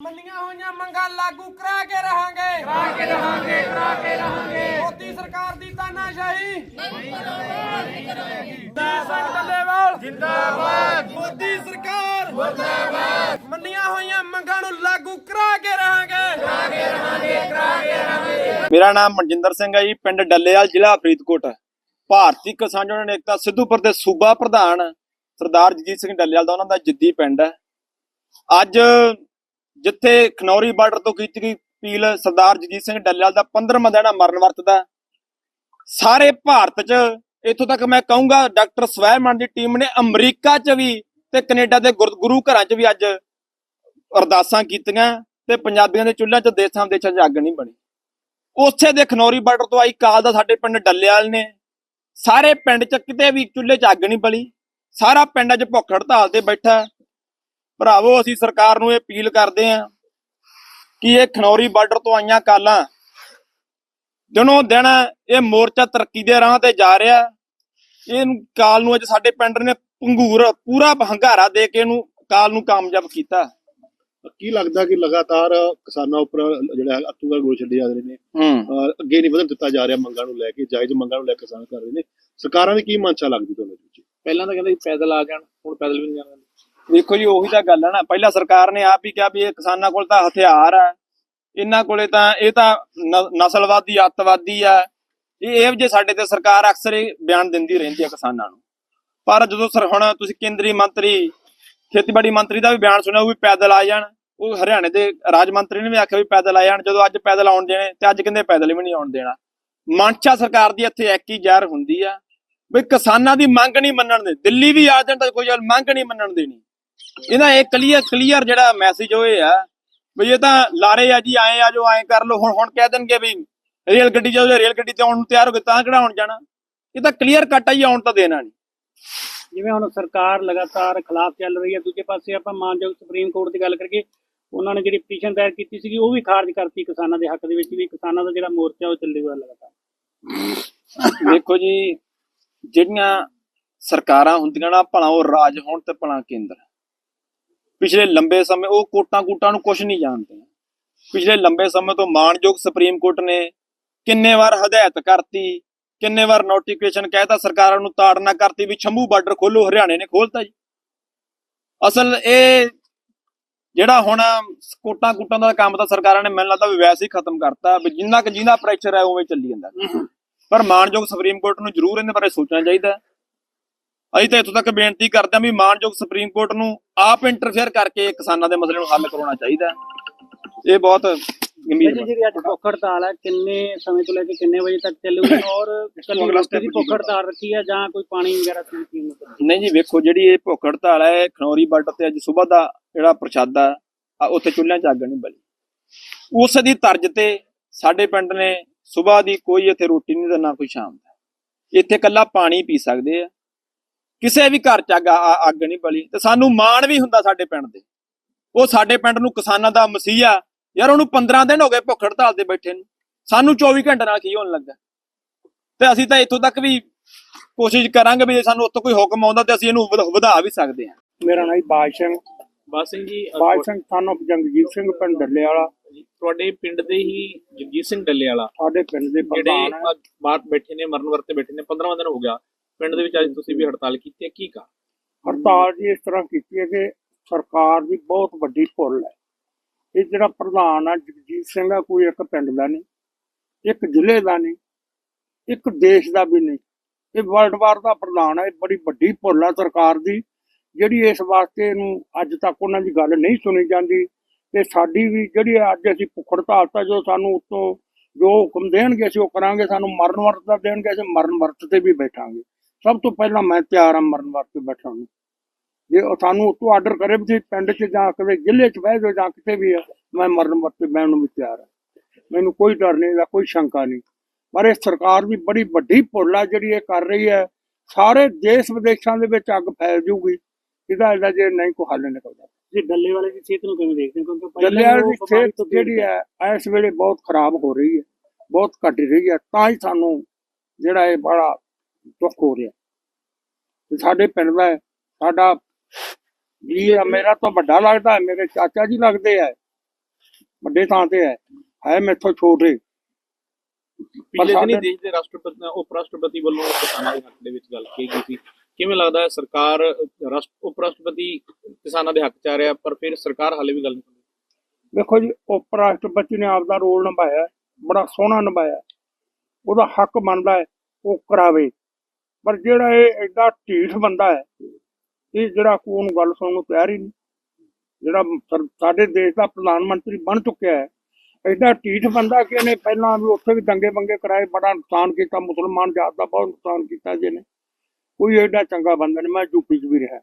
ਮੰਨੀਆਂ ਹੋਈਆਂ ਮੰਗਾਂ ਲਾਗੂ ਕਰਾ ਕੇ ਰਹਾਂਗੇ। ਕਰਾ ਕੇ ਰਹਾਂਗੇ ਕਰਾ ਕੇ ਰਹਾਂਗੇ। ਮੋਦੀ ਸਰਕਾਰ ਦੀ ਤਾਨਾਸ਼ਾਹੀ। ਨਹੀਂ ਕਰੇਗੀ ਜਿੰਦਾਬਾਦ। ਮੋਦੀ ਸਰਕਾਰ। ਮੁਰਦਾਬਾਦ ਮੰਨੀਆਂ ਹੋਈਆਂ ਮੰਗਾਂ ਨੂੰ ਲਾਗੂ ਕਰਾ ਕੇ ਰਹਾਂਗੇ। ਮੇਰਾ ਨਾਮ ਮਨਜਿੰਦਰ ਸਿੰਘ ਹੈ ਜੀ ਪਿੰਡ ਡੱਲੇਵਾਲ ਜ਼ਿਲ੍ਹਾ ਫਰੀਦਕੋਟ। ਭਾਰਤੀ ਕਿਸਾਨ ਯੂਨੀਅਨ ਏਕਤਾ ਸਿੱਧੂਪੁਰ ਦੇ ਸੂਬਾ ਪ੍ਰਧਾਨ ਸਰਦਾਰ ਜਗਜੀਤ ਸਿੰਘ ਡੱਲੇਵਾਲ ਦਾ ਉਹਨਾਂ ਦਾ ਜਿੱਦੀ ਪਿੰਡ ਹੈ। ਅੱਜ ਜਿੱਥੇ ਖਨੌਰੀ ਬਾਰਡਰ ਤੋਂ ਕੀਤੀ ਗਈ ਅਪੀਲ ਸਰਦਾਰ ਜਗਜੀਤ ਸਿੰਘ ਡੱਲੇਵਾਲ ਦਾ 15ਵਾਂ ਦਿਨ ਮਰਨ ਵਰਤਦਾ ਸਾਰੇ ਭਾਰਤ 'ਚ ਇੱਥੋਂ ਤੱਕ ਮੈਂ ਕਹੂੰਗਾ, ਡਾਕਟਰ ਸਵੈਮਨ ਦੀ ਟੀਮ ਨੇ ਅਮਰੀਕਾ 'ਚ ਵੀ ਤੇ ਕੈਨੇਡਾ ਦੇ ਗੁਰ- ਗੁਰੂ ਘਰਾਂ 'ਚ ਵੀ ਅੱਜ ਅਰਦਾਸਾਂ ਕੀਤੀਆਂ ਤੇ ਪੰਜਾਬੀਆਂ ਦੇ ਚੁੱਲ੍ਹਿਆਂ 'ਚ ਦੇਸਾਂ ਦੇਸ਼ਾਂ 'ਚ ਅੱਗ ਨਹੀਂ ਬਣੀ। ਉਸੇ ਦੇ ਖਨੌਰੀ ਬਾਰਡਰ ਤੋਂ ਆਈ ਕਾਲ ਦਾ ਸਾਡੇ ਪਿੰਡ ਡੱਲੇਵਾਲ ਨੇ। ਸਾਰੇ ਪਿੰਡ 'ਚ ਕਿਤੇ ਵੀ ਚੁੱਲ੍ਹੇ 'ਚ ਅੱਗ ਨਹੀਂ ਬਲੀ। ਸਾਰਾ ਪਿੰਡ ਅੱਜ ਭੁੱਖ ਹੜਤਾਲ ਤੇ ਬੈਠਾ। ਭਰਾਵੋ ਅਸੀਂ ਸਰਕਾਰ ਨੂੰ ਇਹ ਅਪੀਲ ਕਰਦੇ ਆਂ ਕਿ ਇਹ ਖਨੌਰੀ ਬਾਰਡਰ ਤੋਂ ਆਈਆਂ ਕਾਲਾਂ ਦਿਨੋਂ ਦਿਨ ਇਹ ਮੋਰਚਾ ਤਰੱਕੀ ਦੇ ਰਾਹ ਤੇ ਜਾ ਰਿਹਾ ਇਹ ਕਾਲ ਨੂੰ ਅੱਜ ਸਾਡੇ ਪਿੰਡ ਨੇ ਪੰਗੂਰ ਪੂਰਾ ਹੰਗਾਰਾ ਦੇ ਕੇ ਇਹਨੂੰ ਕਾਲ ਨੂੰ ਕਾਮਯਾਬ ਕੀਤਾ। ਕੀ ਲੱਗਦਾ ਕਿ ਲਗਾਤਾਰ ਕਿਸਾਨਾਂ ਉੱਪਰ ਜਿਹੜਾ ਹੈ ਅਤੂਗਲ ਗੋਲ ਛੱਡੇ ਜਾ ਰਹੇ ਨੇ। ਅੱਗੇ ਨਹੀਂ ਵਧਣ ਦਿੱਤਾ ਜਾ ਰਿਹਾ ਮੰਗਾਂ ਨੂੰ ਲੈ ਕੇ ਜਾਇਜ਼ ਮੰਗਾਂ ਨੂੰ ਲੈ ਕੇ ਕਿਸਾਨ ਕਰ ਰਹੇ ਨੇ। ਸਰਕਾਰਾਂ ਦੀ ਕੀ ਮਨਸ਼ਾ ਲੱਗਦੀ ਤੁਹਾਨੂੰ ਪਹਿਲਾਂ ਤਾਂ ਕਹਿੰਦੇ ਸੀ ਪੈਦਲ ਆ ਜਾਣ ਹੁਣ ਪੈਦਲ ਵੀ ਨਹੀਂ ਜਾਣਾ ਦੇਖੋ ਜੀ, ਉਹੀ ਤਾਂ ਗੱਲ ਹੈ ਨਾ। ਪਹਿਲਾਂ ਸਰਕਾਰ ਨੇ ਆਪ ਹੀ ਕਿਹਾ ਵੀ ਇਹ ਕਿਸਾਨਾਂ ਕੋਲ ਤਾਂ ਹਥਿਆਰ ਆ। ਇਹਨਾਂ ਕੋਲੇ ਤਾਂ ਇਹ ਤਾਂ ਨ- ਨਸਲਵਾਦੀ, ਅੱਤਵਾਦੀ ਆ। ਇਹ ਇਹ ਜੇ ਸਾਡੇ ਤੇ ਸਰਕਾਰ ਅਕਸਰ ਇਹ ਬਿਆਨ ਦਿੰਦੀ ਰਹਿੰਦੀ ਆ ਕਿਸਾਨਾਂ ਨੂੰ। ਪਰ ਜਦੋਂ ਸਰ, ਹੁਣ ਤੁਸੀਂ ਕੇਂਦਰੀ ਮੰਤਰੀ, ਖੇਤੀਬਾੜੀ ਮੰਤਰੀ ਦਾ ਵੀ ਬਿਆਨ ਸੁਣਿਆ, ਉਹ ਵੀ ਪੈਦਲ ਆ ਜਾਣ। ਉਹ ਹਰਿਆਣੇ ਦੇ ਰਾਜ ਮੰਤਰੀ ਨੇ ਵੀ ਆਖਿਆ ਵੀ ਪੈਦਲ ਆ ਜਾਣ। ਜਦੋਂ ਅੱਜ ਪੈਦਲ ਆਉਣ ਦੇਣੇ, ਤੇ ਅੱਜ ਕਹਿੰਦੇ ਪੈਦਲ ਵੀ ਨਹੀਂ ਆਉਣ ਦੇਣਾ। ਮਨਸ਼ਾ ਸਰਕਾਰ ਦੀ ਇੱਥੇ ਇੱਕ ਹੀ ਜ਼ਾਹਰ ਹੁੰਦੀ ਆ। ਵੀ ਕਿਸਾਨਾਂ ਦੀ ਮੰਗ ਨਹੀਂ ਮੰਨਣ ਦੇ। ਦਿੱਲੀ ਵੀ ਆ ਜਾਣ ਤਾਂ ਕੋਈ ਗੱਲ, ਮੰਗ ਨਹੀਂ ਮੰਨਣ ਦੇਣੀ। ਇਹਦਾ ਇਹ ਕਲੀਅਰ ਕਲੀਅਰ ਜਿਹੜਾ ਮੈਸੇਜ ਹੋਏ ਆ ਵੀ ਇਹ ਤਾਂ ਲਾਰੇ ਆ ਜੀ ਆਏ ਆ ਜੋ ਆਏ ਕਰ ਲੋ ਹੁਣ ਹੁਣ ਕਹਿ ਦੇਣਗੇ ਵੀ ਰੇਲ ਗੱਡੀ ਜਦੋਂ ਰੇਲ ਗੱਡੀ ਤੇ ਆਉਣ ਨੂੰ ਤਿਆਰ ਹੋ ਗਏ ਤਾਂ ਕਿਹੜਾ ਆਉਣ ਜਾਣਾ। ਇਹ ਤਾਂ ਕਲੀਅਰ ਕੱਟ ਆ ਜੀ ਆਉਣ ਤਾਂ ਦੇਣਾ ਨਹੀਂ। ਜਿਵੇਂ ਹੁਣ ਸਰਕਾਰ ਲਗਾਤਾਰ ਖਿਲਾਫ ਚੱਲ ਰਹੀ ਹੈ ਦੂਜੇ ਪਾਸੇ ਆਪਾਂ ਮਾਨਯੋਗ ਸੁਪਰੀਮ ਕੋਰਟ ਦੀ ਗੱਲ ਕਰੀਏ ਉਹਨਾਂ ਨੇ ਜਿਹੜੀ ਪਟੀਸ਼ਨ ਦਾਇਰ ਕੀਤੀ ਸੀਗੀ ਉਹ ਵੀ ਖਾਰਜ ਕਰਤੀ ਕਿਸਾਨਾਂ ਦੇ ਹੱਕ ਦੇ ਵਿੱਚ ਵੀ ਕਿਸਾਨਾਂ ਦਾ ਜਿਹੜਾ ਮੋਰਚਾ ਉਹ ਚੱਲੇਗਾ ਲਗਾਤਾਰ। ਵੇਖੋ ਜੀ ਜਿਹੜੀਆਂ ਸਰਕਾਰਾਂ ਹੁੰਦੀਆਂ ਨਾ ਭਲਾ ਉਹ ਰਾਜ ਹੋਣ ਤੇ ਭਲਾ ਕੇਂਦਰ। ਪਿਛਲੇ ਲੰਬੇ ਸਮੇਂ ਉਹ ਕੋਟਾਂ ਕੂਟਾਂ ਨੂੰ ਕੁਝ ਨਹੀਂ ਜਾਣਦੇ। ਪਿਛਲੇ ਲੰਬੇ ਸਮੇਂ ਤੋਂ ਮਾਨਯੋਗ ਸੁਪਰੀਮ ਕੋਰਟ ਨੇ ਕਿੰਨੇ ਵਾਰ ਹਦਾਇਤ ਕਰਤੀ ਕਿੰਨੇ ਵਾਰ ਨੋਟੀਫਿਕੇਸ਼ਨ ਕਹਿਤਾ ਸਰਕਾਰਾਂ ਨੂੰ ਤਾੜਨਾ ਕਰਤੀ ਵੀ ਛੰਭੂ ਬਾਰਡਰ ਖੋਲੋ ਹਰਿਆਣੇ ਨੇ ਖੋਲਤਾ ਜੀ। ਅਸਲ ਇਹ ਜਿਹੜਾ ਹੁਣ ਕੋਟਾਂ ਕੂਟਾਂ ਦਾ ਕੰਮ ਤਾਂ ਸਰਕਾਰਾਂ ਨੇ ਮੈਨੂੰ ਲੱਗਦਾ ਵੀ ਵੈਸੇ ਹੀ ਖਤਮ ਕਰਤਾ ਵੀ ਜਿੰਨਾ ਕਿ ਜਿੰਨਾ ਪ੍ਰੈਸ਼ਰ ਹੈ ਉਵੇਂ ਚੱਲੀ ਜਾਂਦਾ। ਪਰ ਮਾਨਯੋਗ ਸੁਪਰੀਮ ਕੋਰਟ ਨੂੰ ਜ਼ਰੂਰ ਇਹਦੇ ਬਾਰੇ ਸੋਚਣਾ ਚਾਹੀਦਾ। ਹੈ। ਅਸੀਂ ਤਾਂ ਇੱਥੋਂ ਤੱਕ ਬੇਨਤੀ ਕਰਦੇ ਹਾਂ ਵੀ ਮਾਨਯੋਗ ਸੁਪਰੀਮ ਕੋਰਟ ਨੂੰ ਆਪ ਇੰਟਰਫੇਅਰ ਕਰਕੇ ਕਿਸਾਨਾਂ ਦੇ ਮਸਲੇ ਨੂੰ ਹੱਲ ਕਰਾਉਣਾ ਚਾਹੀਦਾ। ਇਹ ਬਹੁਤ ਗੰਭੀਰ ਜੀ ਜਿਹੜੀ ਅੱਜ ਭੁੱਖ ਹੜਤਾਲ ਹੈ ਕਿੰਨੇ ਸਮੇਂ ਤੋਂ ਲੈ ਕੇ ਕਿੰਨੇ ਵਜੇ ਤੱਕ ਚੱਲੂਗੀ? ਔਰ ਕੱਲੀ ਰੋਟੀ ਦੀ ਭੁੱਖ ਹੜਤਾਲ ਰੱਖੀ ਹੈ ਜਾਂ ਕੋਈ ਪਾਣੀ ਵਗੈਰਾ ਪੀਣ ਨੂੰ ਨਹੀਂ ਜੀ ਵੇਖੋ ਜਿਹੜੀ ਇਹ ਭੁੱਖ ਹੜਤਾਲ ਹੈ ਖਨੌਰੀ ਬਾਰਡਰ ਤੇ ਅੱਜ ਸਵੇਰ ਦਾ ਜਿਹੜਾ ਪ੍ਰਸ਼ਾਦਾ ਉੱਥੇ ਚੁੱਲ੍ਹਿਆਂ 'ਚ ਅੱਗ ਨਹੀਂ ਬਲੀ। ਉਸ ਦੀ ਤਰਜ਼ ਤੇ ਸਾਡੇ ਪਿੰਡ ਨੇ ਸਵੇਰ ਦੀ ਕੋਈ ਇੱਥੇ ਰੋਟੀ ਨਹੀਂ ਤੇ ਨਾ ਕੋਈ ਸ਼ਾਮ ਦਾ। ਇੱਥੇ ਕੱਲਾ ਪਾਣੀ ਪੀ ਸਕਦੇ ਆ। ਕਿਸੇ ਵੀ ਘਰ 'ਚ ਅੱਗ ਨਹੀਂ ਬਲੀ। ਤੇ ਸਾਨੂੰ ਮਾਣ ਵੀ ਹੁੰਦਾ ਸਾਡੇ ਪਿੰਡ ਦੇ। ਉਹ ਸਾਡੇ ਪਿੰਡ ਨੂੰ ਕਿਸਾਨਾਂ ਦਾ ਮਸੀਹਾ ਯਾਰ ਉਹਨੂੰ 15 ਦਿਨ ਹੋ ਗਏ ਭੁੱਖ ਹੜਤਾਲ ਤੇ ਬੈਠੇ ਨੂੰ। ਸਾਨੂੰ 24 ਘੰਟੇ ਨਾਲ ਕੀ ਹੋਣ ਲੱਗਾ? ਤੇ ਅਸੀਂ ਤਾਂ ਇੱਥੋਂ ਤੱਕ ਵੀ ਕੋਸ਼ਿਸ਼ ਕਰਾਂਗੇ ਵੀ ਜੇ ਸਾਨੂੰ ਉੱਥੋਂ ਕੋਈ ਹੁਕਮ ਆਉਂਦਾ ਤੇ ਅਸੀਂ ਇਹਨੂੰ ਵਧ- ਵੀ ਸਕਦੇ ਹਾਂ। ਮੇਰਾ ਨਾਮ ਬਾਜ ਸਿੰਘ। ਬਸ ਸਿੰਘ ਜੀ ਬਾਜ ਸਿੰਘ ਸਾਨੂੰ ਜੰਗਜੀਤ ਸਿੰਘ ਪਿੰਡ ਡੱਲੇ ਵਾਲਾ ਤੁਹਾਡੇ ਪਿੰਡ ਦੇ ਹੀ ਜਗਜੀਤ ਸਿੰਘ ਡੱਲੇ ਵਾਲਾ ਸਾਡੇ ਪਿੰਡ ਦੇ ਜਿਹੜੇ ਪ੍ਰਧਾਨ ਹੈ। ਅੱਜ ਬਾਹਰ ਬੈਠੇ ਨੇ ਮਰਨ ਵਰਤੇ ਬੈਠੇ ਨੇ 15ਵਾਂ ਦਿਨ ਹੋ ਗਿਆ। ਪਿੰਡ ਦੇ ਵਿੱਚ ਅੱਜ ਤੁਸੀਂ ਵੀ ਹੜਤਾਲ ਕੀਤੀ ਹੈ, ਕੀ ਕਾ ਹੜਤਾਲ ਜੀ ਇਸ ਤਰ੍ਹਾਂ ਕੀਤੀ ਹੈ ਕਿ ਸਰਕਾਰ ਦੀ ਬਹੁਤ ਵੱਡੀ ਭੁੱਲ ਹੈ। ਇਹ ਜਿਹੜਾ ਪ੍ਰਧਾਨ ਆ, ਜਗਜੀਤ ਸਿੰਘ ਆ, ਕੋਈ ਇੱਕ ਪਿੰਡ ਦਾ ਨਹੀਂ, ਇੱਕ ਜ਼ਿਲ੍ਹੇ ਦਾ ਨਹੀਂ, ਇੱਕ ਦੇਸ਼ ਦਾ ਵੀ ਨਹੀਂ। ਇਹ ਵਰਲਡ ਵਾਰ ਦਾ ਪ੍ਰਧਾਨ ਹੈ ਇਹ ਬੜੀ ਵੱਡੀ ਭੁੱਲ ਆ ਸਰਕਾਰ ਦੀ, ਜਿਹੜੀ ਇਸ ਵਾਸਤੇ ਇਹਨੂੰ ਅੱਜ ਤੱਕ ਉਹਨਾਂ ਦੀ ਗੱਲ ਨਹੀਂ ਸੁਣੀ ਜਾਂਦੀ। ਤੇ ਸਾਡੀ ਵੀ ਜਿਹੜੀ ਅੱਜ ਅਸੀਂ ਭੁੱਖ ਹੜਤਾਲ ਤਾਂ ਜੋ ਸਾਨੂੰ ਉੱਤੋਂ ਜੋ ਹੁਕਮ ਦੇਣਗੇ, ਅਸੀਂ ਉਹ ਕਰਾਂਗੇ, ਸਾਨੂੰ ਮਰਨ ਵਰਤ ਦਾ ਦੇਣਗੇ, ਅਸੀਂ ਮਰਨ ਵਰਤ ਤੇ ਵੀ ਬੈਠਾਂਗੇ। ਸਭ ਤੋਂ ਪਹਿਲਾਂ ਮੈਂ ਤਿਆਰ ਹਾਂ ਮਰਨ ਵਰਤ ਤੇ ਬੈਠਣ ਨੂੰ। ਜੇ ਉਹ ਸਾਨੂੰ ਉੱਤੋਂ ਆਰਡਰ ਕਰੇ ਵੀ ਪਿੰਡ 'ਚ ਜਾਂ ਕਿਤੇ ਜ਼ਿਲ੍ਹੇ 'ਚ ਬਹਿ ਜਾਓ ਜਾਂ ਕਿਤੇ ਵੀ ਮੈਂ ਮਰਨ ਵਰਤ ਤੇ ਬਹਿਣ ਨੂੰ ਵੀ ਤਿਆਰ ਹਾਂ। ਮੈਨੂੰ ਕੋਈ ਡਰ ਨਹੀਂ ਦਾ ਕੋਈ ਸ਼ੰਕਾ ਨਹੀਂ। ਪਰ ਇਹ ਸਰਕਾਰ ਦੀ ਬੜੀ ਵੱਡੀ ਭੁੱਲ ਆ ਜਿਹੜੀ ਇਹ ਕਰ ਰਹੀ ਹੈ। ਸਾਰੇ ਦੇਸ਼ ਵਿਦੇਸ਼ਾਂ ਦੇ ਵਿੱਚ ਅੱਗ ਫੈਲ ਜੂਗੀ। ਇਹਦਾ ਇਹਦਾ ਜੇ ਨਹੀਂ ਕੋਈ ਹੱਲ ਨਿਕਲਦਾ। ਜੀ ਡੱਲੇ ਵਾਲੇ ਦੀ ਸਿਹਤ ਨੂੰ ਕਿਵੇਂ ਦੇਖਦੇ ਹੋ? ਕਿਉਂਕਿ ਪਹਿਲਾਂ ਜੱਲਿਆਂ ਉਹ ਦੀ ਸਿਹਤ ਜਿਹੜੀ ਹੈ ਇਸ ਵੇਲੇ ਬਹੁਤ ਖਰਾਬ ਹੋ ਰਹੀ ਹੈ। ਬਹੁਤ ਘਟ ਰਹੀ ਹੈ। ਤਾਂ ਹੀ ਸਾਨੂੰ ਜਿਹੜਾ ਇਹ ਬੜਾ ਦੁੱਖ ਹੋ ਰਿਹਾ। ਸਾਡੇ ਪਿੰਡ ਦਾ ਸਾਡਾ ਜੀ ਮੇਰਾ ਤਾਂ ਵੱਡਾ ਲੱਗਦਾ ਹੈ ਮੇਰੇ ਚਾਚਾ ਜੀ ਲੱਗਦੇ ਆ। ਵੱਡੇ ਥਾਂ ਤੇ ਹੈ। ਹੈ ਮੈਥੋਂ ਛੋਟੇ। ਪਿਛਲੇ ਸਾਡੇ- ਦਿਨੀ ਦੇਸ਼ ਦੇ ਰਾਸ਼ਟਰਪਤੀ ਉਪ ਰਾਸ਼ਟਰਪਤੀ ਵੱਲੋਂ ਕਿਸਾਨਾਂ ਦੇ ਹੱਕ ਦੇ ਵਿੱਚ ਗੱਲ ਕੀਤੀ ਗਈ ਸੀ। ਕਿਵੇਂ ਲੱਗਦਾ ਹੈ ਸਰਕਾਰ ਉਪ ਰਾਸ਼ਟਰਪਤੀ ਕਿਸਾਨਾਂ ਦੇ ਹੱਕ ਚ ਆ ਰਿਹਾ ਪਰ ਫਿਰ ਸਰਕਾਰ ਹਾਲੇ ਵੀ ਗੱਲ ਨਹੀਂ ਕਰਦੀ ਦੇਖੋ ਜੀ ਉਪ ਰਾਸ਼ਟਰਪਤੀ ਨੇ ਆਪਦਾ ਰੋਲ ਨਿਭਾਇਆ ਬੜਾ ਸੋਹਣਾ ਨਿਭਾਇਆ। ਉਹਦਾ ਹੱਕ ਬਣਦਾ ਹੈ ਉਹ ਕਰਾਵੇ। ਪਰ ਜਿਹੜਾ ਇਹ ਐਡਾ ਢੀਠ ਬੰਦਾ ਹੈ, ਇਹ ਜਿਹੜਾ ਕੋਈ ਉਹਨੂੰ ਗੱਲ ਸੁਣਨ ਨੂੰ ਤਿਆਰ ਹੀ ਨਹੀਂ। ਜਿਹੜਾ ਸਾਡੇ ਦੇਸ਼ ਦਾ ਪ੍ਰਧਾਨ ਮੰਤਰੀ ਬਣ ਚੁੱਕਿਆ ਹੈ, ਐਡਾ ਢੀਠ ਬੰਦਾ ਕਿ ਇਹਨੇ ਪਹਿਲਾਂ ਵੀ ਉੱਥੇ ਵੀ ਦੰਗੇ ਬੰਗੇ ਕਰਾਏ, ਬੜਾ ਨੁਕਸਾਨ ਕੀਤਾ, ਮੁਸਲਮਾਨ ਜਾਤ ਦਾ ਬਹੁਤ ਨੁਕਸਾਨ ਕੀਤਾ ਜਿਹਨੇ ਕੋਈ ਐਡਾ ਚੰਗਾ ਬੰਦਾ ਨਹੀਂ, ਮੈਂ ਯੂਪੀ 'ਚ ਵੀ ਰਿਹਾ।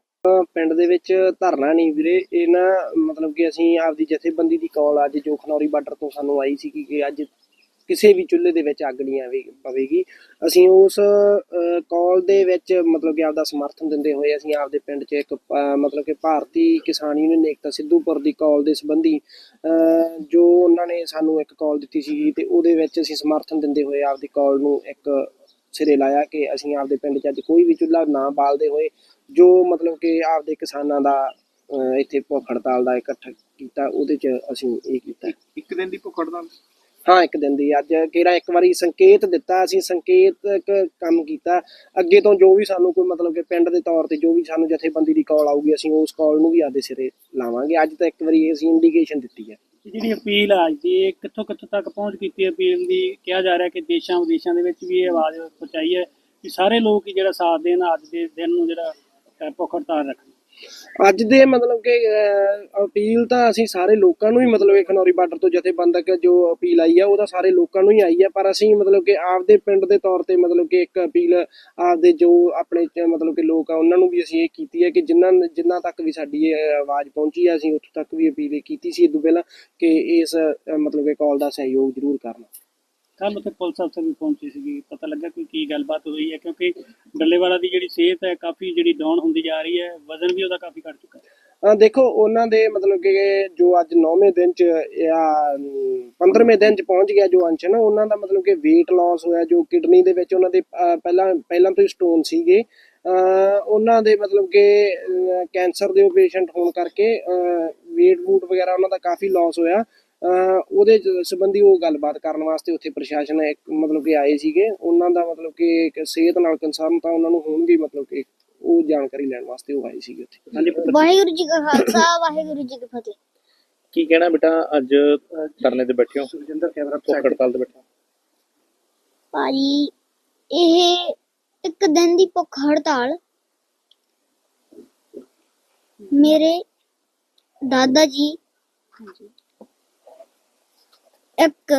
ਪਿੰਡ ਦੇ ਵਿੱਚ ਧਰਨਾ ਨਹੀਂ ਵੀਰੇ, ਇਹ ਨਾ ਮਤਲਬ ਕਿ ਅਸੀਂ ਆਪਦੀ ਜਥੇਬੰਦੀ ਦੀ ਕਾਲ ਅੱਜ ਜੋ ਖਨੌਰੀ ਬਾਰਡਰ ਤੋਂ ਸਾਨੂੰ ਆਈ ਸੀ ਕਿ ਅੱਜ ਕਿਸੇ ਵੀ ਚੁੱਲ੍ਹੇ ਦੇ ਵਿੱਚ ਅੱਗ ਨਹੀਂ ਆਵੇ ਪਵੇਗੀ। ਅਸੀਂ ਉਸ ਕਾਲ ਦੇ ਵਿੱਚ ਮਤਲਬ ਕਿ ਆਪਦਾ ਸਮਰਥਨ ਦਿੰਦੇ ਹੋਏ ਅਸੀਂ ਆਪਦੇ ਪਿੰਡ 'ਚ ਇੱਕ ਮਤਲਬ ਕਿ ਭਾਰਤੀ ਕਿਸਾਨ ਯੂਨੀਅਨ ਏਕਤਾ ਸਿੱਧੂਪੁਰ ਦੀ ਕਾਲ ਦੇ ਸੰਬੰਧੀ ਜੋ ਉਹਨਾਂ ਨੇ ਸਾਨੂੰ ਇੱਕ ਕਾਲ ਦਿੱਤੀ ਸੀ ਤੇ ਉਹਦੇ ਵਿੱਚ ਅਸੀਂ ਸਮਰਥਨ ਦਿੰਦੇ ਹੋਏ ਆਪਦੀ ਕਾਲ ਨੂੰ ਇੱਕ ਸਿਰੇ ਲਾਇਆ ਕਿ ਅਸੀਂ ਆਪਦੇ ਪਿੰਡ 'ਚ ਅੱਜ ਕੋਈ ਵੀ ਚੁੱਲ੍ਹਾ ਨਾ ਬਾਲਦੇ ਹੋਏ ਜੋ ਮਤਲਬ ਕਿ ਆਪਦੇ ਕਿਸਾਨਾਂ ਦਾ ਇੱਥੇ ਭੁੱਖ ਹੜਤਾਲ ਦਾ ਇਕੱਠ ਕੀਤਾ, ਉਹਦੇ 'ਚ ਅਸੀਂ ਇਹ ਕੀਤਾ। ਇੱਕ ਦਿਨ ਦੀ ਭੁੱਖ ਹੜਤਾਲ? ਹਾਂ ਇੱਕ ਦਿਨ ਦੀ। ਅੱਜ ਕਿਹੜਾ ਇੱਕ ਵਾਰੀ ਸੰਕੇਤ ਦਿੱਤਾ, ਅਸੀਂ ਸੰਕੇਤਕ ਕੰਮ ਕੀਤਾ। ਅੱਗੇ ਤੋਂ ਜੋ ਵੀ ਸਾਨੂੰ ਕੋਈ ਮਤਲਬ ਕਿ ਪਿੰਡ ਦੇ ਤੌਰ ਤੇ ਜੋ ਵੀ ਸਾਨੂੰ ਜਥੇਬੰਦੀ ਦੀ ਕਾਲ ਆਊਗੀ, ਅਸੀਂ ਉਸ ਕਾਲ ਨੂੰ ਵੀ ਆਦੇ ਸਿਰੇ ਲਾਵਾਂਗੇ। ਅੱਜ ਤਾਂ ਇੱਕ ਵਾਰੀ ਅਸੀਂ ਇੰਡੀਕੇਸ਼ਨ ਦਿੱਤੀ ਹੈ। ਜਿਹੜੀ ਅਪੀਲ ਆ ਅੱਜ ਦੀ, ਇਹ ਕਿੱਥੋਂ ਕਿੱਥੋਂ ਤੱਕ ਪਹੁੰਚ ਕੀਤੀ ਅਪੀਲ ਦੀ? ਕਿਹਾ ਜਾ ਰਿਹਾ ਕਿ ਦੇਸ਼ਾਂ ਵਿਦੇਸ਼ਾਂ ਦੇ ਵਿੱਚ ਵੀ ਇਹ ਆਵਾਜ਼ ਪਹੁੰਚਾਈ ਹੈ ਕਿ ਸਾਰੇ ਲੋਕ ਹੀ ਜਿਹੜਾ ਸਾਥ ਦੇਣ, ਅੱਜ ਦੇ ਦਿਨ ਨੂੰ ਜਿਹੜਾ ਭੁੱਖ ਹੜਤਾਲ ਰੱਖਣ। ਅੱਜ ਦੇ ਮਤਲਬ ਕਿ ਅਹ, ਅਪੀਲ ਤਾਂ ਅਸੀਂ ਸਾਰੇ ਲੋਕਾਂ ਨੂੰ ਹੀ ਮਤਲਬ ਖਨੌਰੀ ਬਾਰਡਰ ਤੋਂ ਜਥੇਬੰਦਕ ਜੋ ਅਪੀਲ ਆਈ ਹੈ ਉਹਦਾ ਸਾਰੇ ਲੋਕਾਂ ਨੂੰ ਹੀ ਆਈ ਹੈ ਪਰ ਅਸੀਂ ਮਤਲਬ ਕਿ ਆਪਦੇ ਪਿੰਡ ਦੇ ਤੌਰ ਤੇ ਮਤਲਬ ਕਿ ਇੱਕ ਅਪੀਲ ਆਪਦੇ ਜੋ ਆਪਣੇ ਮਤਲਬ ਕਿ ਲੋਕ ਆ ਉਹਨਾਂ ਨੂੰ ਵੀ ਅਸੀਂ ਇਹ ਕੀਤੀ ਹੈ ਕਿ ਜਿਨ੍ਹਾਂ ਜਿਨ੍ਹਾਂ ਤੱਕ ਵੀ ਸਾਡੀ ਇਹ ਆਵਾਜ਼ ਪਹੁੰਚੀ ਹੈ ਅਸੀਂ ਉੱਥੋਂ ਤੱਕ ਵੀ ਅਪੀਲ ਕੀਤੀ ਸੀ ਇਦੋਂ ਪਹਿਲਾਂ ਕਿ ਇਸ ਮਤਲਬ ਕਿ ਕਾਲ ਦਾ ਸਹਿਯੋਗ ਜ਼ਰੂਰ ਕਰਨਾ। ਕੱਲ ਉੱਥੇ ਪੁਲਿਸ ਅਫਸਰ ਵੀ ਪਹੁੰਚੇ ਸੀਗੇ। ਪਤਾ ਲੱਗਾ ਕੋਈ ਕੀ ਗੱਲਬਾਤ ਹੋਈ ਹੈ, ਕਿਉਂਕਿ ਡੱਲੇਵਾਲਾ ਦੀ ਜਿਹੜੀ ਸਿਹਤ ਹੈ, ਕਾਫੀ ਜਿਹੜੀ ਡਾਊਨ ਹੁੰਦੀ ਜਾ ਰਹੀ ਹੈ, ਵਜ਼ਨ ਵੀ ਉਹਦਾ ਕਾਫੀ ਘਟ ਚੁੱਕਾ ਹੈ। ਦੇਖੋ, ਉਹਨਾਂ ਦੇ ਮਤਲਬ ਕਿ ਜੋ ਅੱਜ 9ਵੇਂ ਦਿਨ ਚ, ਜਾਂ 15ਵੇਂ ਦਿਨ ਚ ਪਹੁੰਚ ਗਿਆ ਜੋ ਅੰਸ਼ ਨਾ, ਉਹਨਾਂ ਦਾ ਮਤਲਬ ਕਿ weight loss ਹੋਇਆ, ਜੋ ਕਿਡਨੀ ਦੇ ਵਿੱਚ ਉਹਨਾਂ ਦੇ ਪਹਿਲਾਂ ਪਹਿਲਾਂ ਤੋਂ ਹੀ ਸਟੋਨ ਸੀਗੇ। ਉਹਨਾਂ ਦੇ ਮਤਲਬ ਕਿ ਕੈਂਸਰ ਦੇ ਪੇਸ਼ੈਂਟ ਹੋਣ ਕਰਕੇ weight ਵੂਟ ਵਗੈਰਾ ਉਹਨਾਂ ਦਾ ਕਾਫੀ ਲਾਸ ਹੋਇਆ। ਉਹਦੇ ਸੰਬੰਧੀ ਉਹ ਗੱਲਬਾਤ ਕਰਨ ਵਾਸਤੇ ਉੱਥੇ ਪ੍ਰਸ਼ਾਸਨ ਇੱਕ ਮਤਲਬ ਕਿ ਆਏ ਸੀਗੇ। ਉਹਨਾਂ ਦਾ ਮਤਲਬ ਕਿ ਇੱਕ ਸਿਹਤ ਨਾਲ ਕੰਸਰਨ ਤਾਂ ਉਹਨਾਂ ਨੂੰ ਹੋਣਗੇ ਮਤਲਬ ਕਿ ਉਹ ਜਾਣਕਾਰੀ ਲੈਣ ਵਾਸਤੇ ਉਹ ਆਏ ਸੀਗੇ ਉੱਥੇ। ਹਾਂਜੀ ਵਾਹਿਗੁਰੂ ਜੀ ਕਾ ਖਾਲਸਾ ਵਾਹਿਗੁਰੂ ਜੀ ਕੀ ਫਤਿਹ। ਕੀ ਕਹਿਣਾ ਬੇਟਾ ਅੱਜ ਧਰਨੇ ਤੇ ਬੈਠੇ ਹੋ? ਸੁਖਜਿੰਦਰ ਕੈਮਰਾ ਭੁੱਖ ਹੜਤਾਲ ਤੇ ਬੈਠੇ ਭਾਜੀ ਇਹ ਇੱਕ ਦਿਨ ਦੀ ਭੁੱਖ ਹੜਤਾਲ। ਮੇਰੇ ਦਾਦਾ ਜੀ ਇੱਕ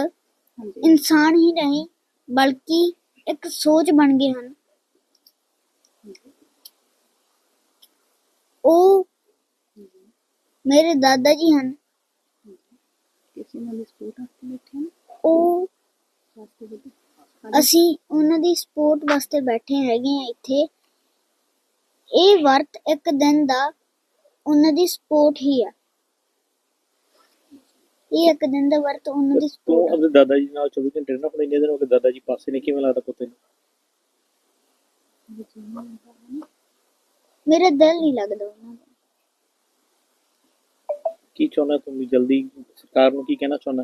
ਇਨਸਾਨ ਹੀ ਨਹੀਂ ਬਲਕਿ ਇੱਕ ਸੋਚ ਬਣ ਗਏ ਹਨ। ਉਹ ਮੇਰੇ ਦਾਦਾ ਜੀ ਹਨ। ਉਹ ਅਸੀਂ ਉਹਨਾਂ ਦੀ ਸਪੋਰਟ ਵਾਸਤੇ ਬੈਠੇ ਹੈਗੇ ਆ ਇੱਥੇ। ਇਹ ਵਰਤ ਇੱਕ ਦਿਨ ਦਾ ਉਹਨਾਂ ਦੀ ਸਪੋਰਟ ਹੀ ਆ। ਇਹ ਇੱਕ ਦਿਨ ਦਾ ਵਰਤ ਉਹਨਾਂ ਦੀ ਤੂੰ ਸਪੋਰਟ ਆਪਣੇ ਦਾਦਾ ਜੀ ਨਾਲ 24 ਘੰਟੇ ਨਾ ਆਪਣੇ ਇੰਨੇ ਦਿਨ ਹੋ ਗਏ ਦਾਦਾ ਜੀ ਪਾਸੇ ਨੇ ਕਿਵੇਂ ਲੱਗਦਾ ਪੁੱਤੇ ਨੂੰ ਮੇਰਾ ਦਿਲ ਨਹੀਂ ਲੱਗਦਾ ਉਹਨਾਂ ਦਾ। ਕੀ ਚਾਹੁੰਦਾ ਤੂੰ ਵੀ ਜਲਦੀ? ਸਰਕਾਰ ਨੂੰ ਕੀ ਕਹਿਣਾ ਚਾਹੁੰਦਾ?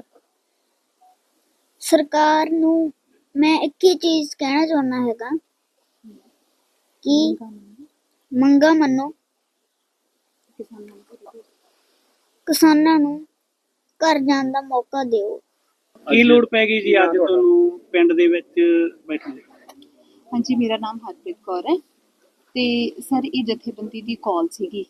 ਸਰਕਾਰ ਨੂੰ ਮੈਂ ਇੱਕ ਹੀ ਚੀਜ਼ ਕਹਿਣਾ ਚਾਹੁੰਦਾ ਹੈਗਾ ਕਿ ਮੰਗਾ ਮੰਨੋ। ਕਿਸਾਨਾਂ ਨੂੰ ਘਰ ਜਾਣ ਦਾ ਮੌਕਾ ਦਿਓ। ਕੀ ਲੋੜ ਪੈ ਗਈ ਜੀ ਅੱਜ ਤੁਹਾਨੂੰ ਪਿੰਡ ਦੇ ਵਿੱਚ ਬੈਠਣ ਦੀ? ਹਾਂਜੀ ਮੇਰਾ ਨਾਮ ਹਰਪ੍ਰੀਤ ਕੌਰ ਹੈ ਤੇ ਸਰ ਇਹ ਜਥੇਬੰਦੀ ਦੀ ਕਾਲ ਸੀਗੀ।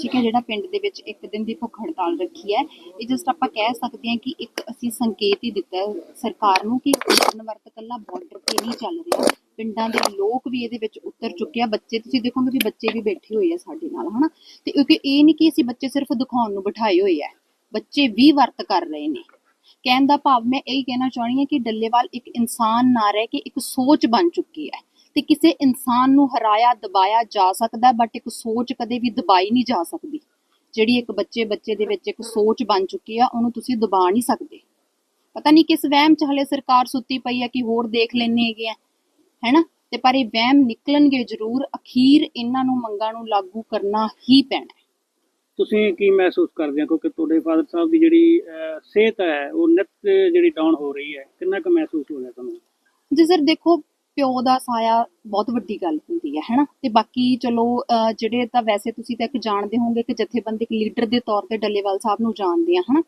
ਠੀਕ ਹੈ ਜਿਹੜਾ ਪਿੰਡ ਦੇ ਵਿੱਚ ਇੱਕ ਦਿਨ ਦੀ ਭੁੱਖ ਹੜਤਾਲ ਰੱਖੀ ਹੈ ਇਹ ਜਸਟ ਆਪਾਂ ਕਹਿ ਸਕਦੇ ਹਾਂ ਕਿ ਇੱਕ ਅਸੀਂ ਸੰਕੇਤ ਹੀ ਦਿੱਤਾ ਹੈ ਸਰਕਾਰ ਨੂੰ ਕਿ ਵਰਤ ਕੱਲਾ ਬਾਰਡਰ ਤੇ ਨਹੀਂ ਚੱਲ ਰਿਹਾ। ਪਿੰਡਾਂ ਦੇ ਲੋਕ ਵੀ ਇਹਦੇ ਵਿੱਚ ਉਤਰ ਚੁੱਕੇ ਆ। ਬੱਚੇ ਤੁਸੀਂ ਦੇਖੋਗੇ ਵੀ ਬੱਚੇ ਵੀ ਬੈਠੇ ਹੋਏ ਆ ਸਾਡੇ ਨਾਲ ਹਨਾ? ਤੇ ਕਿਉਂਕਿ ਇਹ ਨਹੀਂ ਕਿ ਅਸੀਂ ਬੱਚੇ ਸਿਰਫ ਦਿਖਾਉਣ ਨੂੰ ਬਿਠਾਏ ਹੋਏ ਆ। ਬੱਚੇ ਵੀ ਵਰਤ ਕਰ ਰਹੇ ਨੇ। ਕਹਿਣ ਦਾ ਭਾਵ ਮੈਂ ਇਹ ਕਹਿਣਾ ਚਾਹਣੀ ਹਾਂ ਕਿ ਡੱਲੇਵਾਲ ਇੱਕ ਇਨਸਾਨ ਨਾ ਰਹਿ ਕੇ ਇੱਕ ਸੋਚ ਬਣ ਚੁੱਕੀ ਹੈ ਤੇ ਕਿਸੇ ਇਨਸਾਨ ਨੂੰ ਹਰਾਇਆ, ਦਬਾਇਆ ਜਾ ਸਕਦਾ ਬਟ ਇੱਕ ਸੋਚ ਕਦੇ ਵੀ ਦਬਾਈ ਨਹੀਂ ਜਾ ਸਕਦੀ। ਜਿਹੜੀ ਇੱਕ ਬੱਚੇ ਬੱਚੇ ਦੇ ਵਿੱਚ ਇੱਕ ਸੋਚ ਬਣ ਚੁੱਕੀ ਆ, ਉਹਨੂੰ ਤੁਸੀਂ ਦਬਾ ਨਹੀਂ ਸਕਦੇ। ਪਤਾ ਨਹੀਂ ਕਿਸ ਵਹਿਮ ਚ ਹਲੇ ਸਰਕਾਰ ਸੁੱਤੀ ਪਈ ਆ ਕਿ ਹੋਰ ਦੇਖ ਲੈਣੇ ਹੈਗੇ ਆ, ਹੈਨਾ? ਤੇ ਪਰ ਇਹ ਵਹਿਮ ਨਿਕਲਣਗੇ ਜ਼ਰੂਰ, ਅਖੀਰ ਇਹਨਾਂ ਨੂੰ ਮੰਗਾਂ ਨੂੰ ਲਾਗੂ ਕਰਨਾ ਹੀ ਪੈਣਾ ਤੁਸੀਂ ਕੀ ਮਹਿਸੂਸ ਕਰਦੇ ਹੋ? ਕਿਉਂਕਿ ਤੁਹਾਡੇ ਫਾਦਰ ਸਾਹਿਬ ਦੀ ਜਿਹੜੀ ਸਿਹਤ ਹੈ, ਉਹ ਨਿਤ ਜਿਹੜੀ ਡਾਊਨ ਹੋ ਰਹੀ ਹੈ। ਕਿੰਨਾ ਕੁ ਮਹਿਸੂਸ ਹੋ ਰਿਹਾ ਤੁਹਾਨੂੰ? ਜੀ ਸਰ ਦੇਖੋ, ਪਿਓ ਦਾ ਸਾਇਆ ਬਹੁਤ ਵੱਡੀ ਗੱਲ ਹੁੰਦੀ ਹੈ ਹੈਨਾ ਤੇ ਬਾਕੀ ਚਲੋ ਜਿਹੜੇ ਤਾਂ ਵੈਸੇ ਤੁਸੀਂ ਤਾਂ ਇੱਕ ਜਾਣਦੇ ਹੋਵੋਗੇ ਕਿ ਜਥੇਬੰਦਕ ਲੀਡਰ ਦੇ ਤੌਰ ਤੇ ਡੱਲੇਵਾਲ ਸਾਹਿਬ ਨੂੰ ਜਾਣਦੇ ਆ ਹਨਾ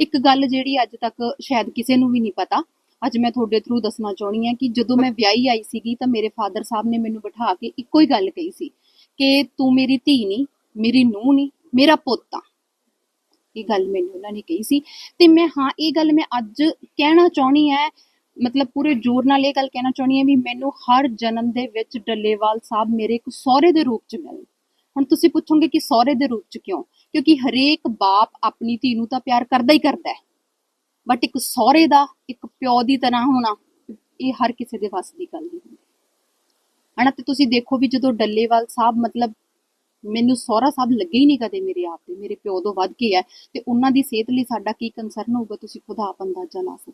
ਇੱਕ ਗੱਲ ਜਿਹੜੀ ਅੱਜ ਤੱਕ ਸ਼ਾਇਦ ਕਿਸੇ ਨੂੰ ਵੀ ਨਹੀਂ ਪਤਾ, ਅੱਜ ਮੈਂ ਤੁਹਾਡੇ ਥਰੂ ਦੱਸਣਾ ਚਾਹਣੀ ਹਾਂ ਕਿ ਜਦੋਂ ਮੈਂ ਵਿਆਹੀ ਆਈ ਸੀਗੀ ਤਾਂ ਮੇਰੇ ਫਾਦਰ ਸਾਹਿਬ ਨੇ ਮੈਨੂੰ ਬਿਠਾ ਕੇ ਇੱਕੋ ਹੀ ਗੱਲ ਕਹੀ ਸੀ ਕਿ ਤੂੰ ਮੇਰੀ ਧੀ ਨਹੀਂ, ਮੇਰੀ ਨੂੰਹ ਨਹੀਂ ਮੇਰਾ ਪੋਤਾ। ਇਹ ਗੱਲ ਮੈਨੂੰ ਉਹਨਾਂ ਨੇ ਕਹੀ ਸੀ। ਤੇ ਮੈਂ, ਹਾਂ, ਇਹ ਗੱਲ ਮੈਂ ਅੱਜ ਕਹਿਣਾ ਚਾਹਣੀ ਹੈ, ਮਤਲਬ ਪੂਰੇ ਜ਼ੋਰ ਨਾਲ ਇਹ ਗੱਲ ਕਹਿਣਾ ਚਾਹਣੀ ਹੈ ਵੀ ਮੈਨੂੰ ਹਰ ਜਨਮ ਦੇ ਵਿੱਚ ਡੱਲੇਵਾਲ ਸਾਹਿਬ ਮੇਰੇ ਇੱਕ ਸਹੁਰੇ ਦੇ ਰੂਪ ਚ ਮਿਲਣ। ਹੁਣ ਤੁਸੀਂ ਪੁੱਛੋਗੇ ਕਿ ਸਹੁਰੇ ਦੇ ਰੂਪ ਚ ਕਿਉਂ? ਕਿਉਂਕਿ ਹਰੇਕ ਬਾਪ ਆਪਣੀ ਧੀ ਨੂੰ ਤਾਂ ਪਿਆਰ ਕਰਦਾ ਹੀ ਕਰਦਾ ਹੈ। ਬਟ ਇੱਕ ਸਹੁਰੇ ਦਾ, ਇੱਕ ਪਿਓ ਦੀ ਤਰ੍ਹਾਂ ਹੋਣਾ, ਇਹ ਹਰ ਕਿਸੇ ਦੇ ਵੱਸ ਦੀ ਗੱਲ ਨਹੀਂ ਹੁੰਦੀ। ਹਨਾ, ਤੇ ਤੁਸੀਂ ਦੇਖੋ ਵੀ ਜਦੋਂ ਡੱਲੇਵਾਲ ਸਾਹਿਬ ਮਤਲਬ ਮੈਨੂੰ ਸਹੁਰਾ ਸਾਹਿਬ ਲੱਗੇ ਹੀ ਨਹੀਂ ਕਦੇ ਮੇਰੇ ਆਪ ਦੇ, ਮੇਰੇ ਪਿਓ ਤੋਂ ਵੱਧ ਕੇ ਹੈ ਤੇ ਉਹਨਾਂ ਦੀ ਸਿਹਤ ਲਈ ਸਾਡਾ ਕੀ ਕੰਸਰਨ ਹੋਊਗਾ, ਤੁਸੀਂ ਖੁਦ ਆਪ ਅੰਦਾਜ਼ਾ ਲਾ ਸਕਦੇ